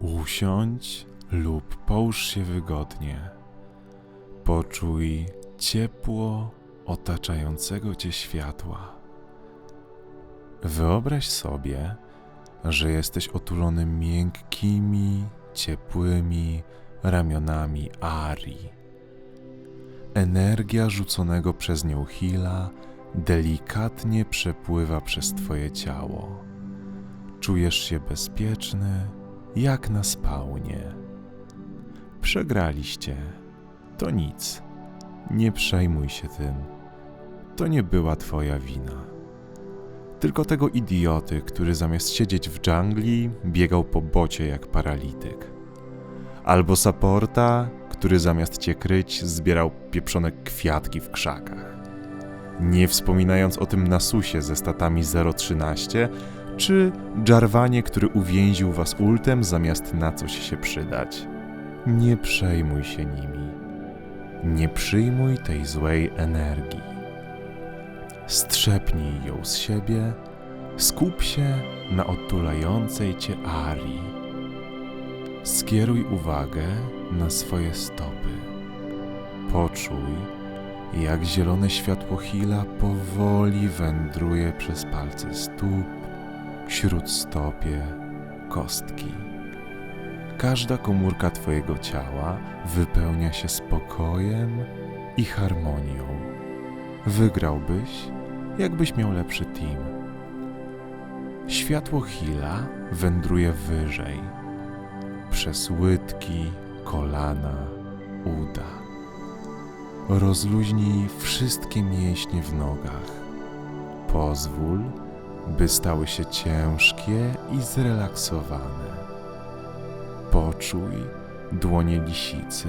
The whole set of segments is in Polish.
Usiądź lub połóż się wygodnie. Poczuj ciepło otaczającego cię światła. Wyobraź sobie, że jesteś otulony miękkimi, ciepłymi ramionami Ari. Energia rzuconego przez nią Hila delikatnie przepływa przez Twoje ciało. Czujesz się bezpieczny, jak na spałnie. Przegraliście. To nic. Nie przejmuj się tym. To nie była Twoja wina. Tylko tego idioty, który zamiast siedzieć w dżungli, biegał po bocie jak paralityk. Albo saporta, który zamiast cię kryć, zbierał pieprzone kwiatki w krzakach. Nie wspominając o tym Nasusie ze statami 013, czy Jarwanie, który uwięził was ultem zamiast na coś się przydać. Nie przejmuj się nimi. Nie przyjmuj tej złej energii. Strzepnij ją z siebie, skup się na otulającej cię Ari. Skieruj uwagę na swoje stopy. Poczuj, jak zielone światło Hila powoli wędruje przez palce stóp, śródstopie, kostki. Każda komórka Twojego ciała wypełnia się spokojem i harmonią. Wygrałbyś, jakbyś miał lepszy team. Światło Hila wędruje wyżej, przez łydki, kolana, uda. Rozluźnij wszystkie mięśnie w nogach. Pozwól, by stały się ciężkie i zrelaksowane. Poczuj dłonie lisicy,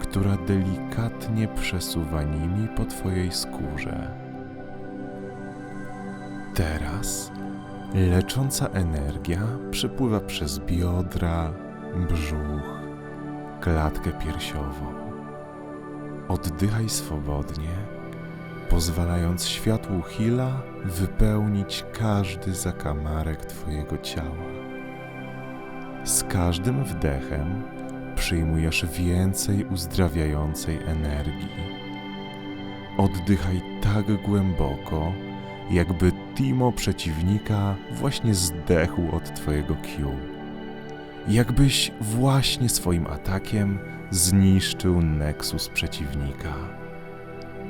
która delikatnie przesuwa nimi po Twojej skórze. Teraz lecząca energia przepływa przez biodra, brzuch, klatkę piersiową. Oddychaj swobodnie, pozwalając światłu Hila wypełnić każdy zakamarek Twojego ciała. Z każdym wdechem przyjmujesz więcej uzdrawiającej energii. Oddychaj tak głęboko, jakby Timo przeciwnika właśnie zdechł od Twojego Q. Jakbyś właśnie swoim atakiem zniszczył Nexus przeciwnika.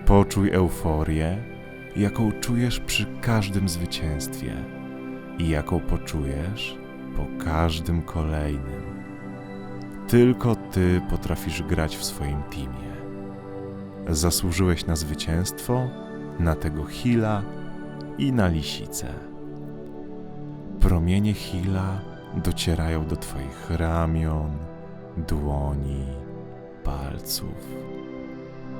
Poczuj euforię, jaką czujesz przy każdym zwycięstwie i jaką poczujesz po każdym kolejnym. Tylko ty potrafisz grać w swoim teamie. Zasłużyłeś na zwycięstwo, na tego Hila i na lisicę. Promienie Hila docierają do Twoich ramion, dłoni, palców.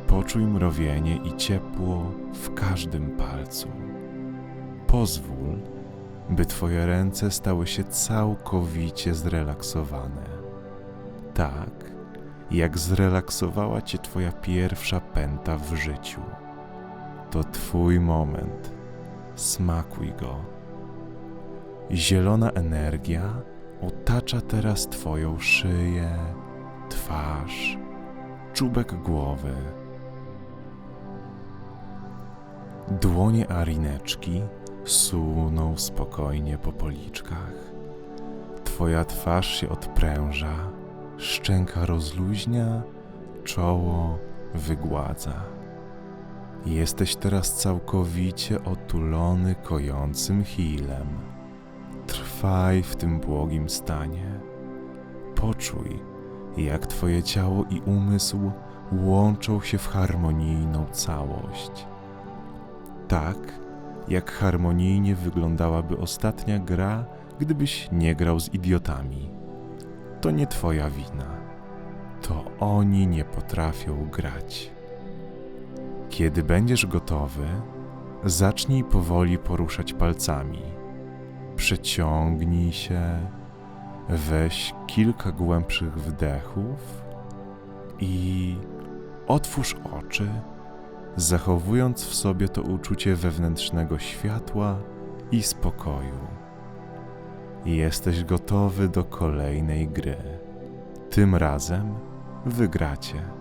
Poczuj mrowienie i ciepło w każdym palcu. Pozwól, by Twoje ręce stały się całkowicie zrelaksowane. Tak, jak zrelaksowała Cię Twoja pierwsza pęta w życiu. To Twój moment. Smakuj go. Zielona energia otacza teraz Twoją szyję, twarz, czubek głowy. Dłonie Arineczki suną spokojnie po policzkach. Twoja twarz się odpręża, szczęka rozluźnia, czoło wygładza. Jesteś teraz całkowicie otulony kojącym hilem. Trwaj w tym błogim stanie. Poczuj, jak Twoje ciało i umysł łączą się w harmonijną całość. Tak, jak harmonijnie wyglądałaby ostatnia gra, gdybyś nie grał z idiotami. To nie Twoja wina. To oni nie potrafią grać. Kiedy będziesz gotowy, zacznij powoli poruszać palcami. Przeciągnij się, weź kilka głębszych wdechów i otwórz oczy, zachowując w sobie to uczucie wewnętrznego światła i spokoju. jesteś gotowy do kolejnej gry. Tym razem wygracie.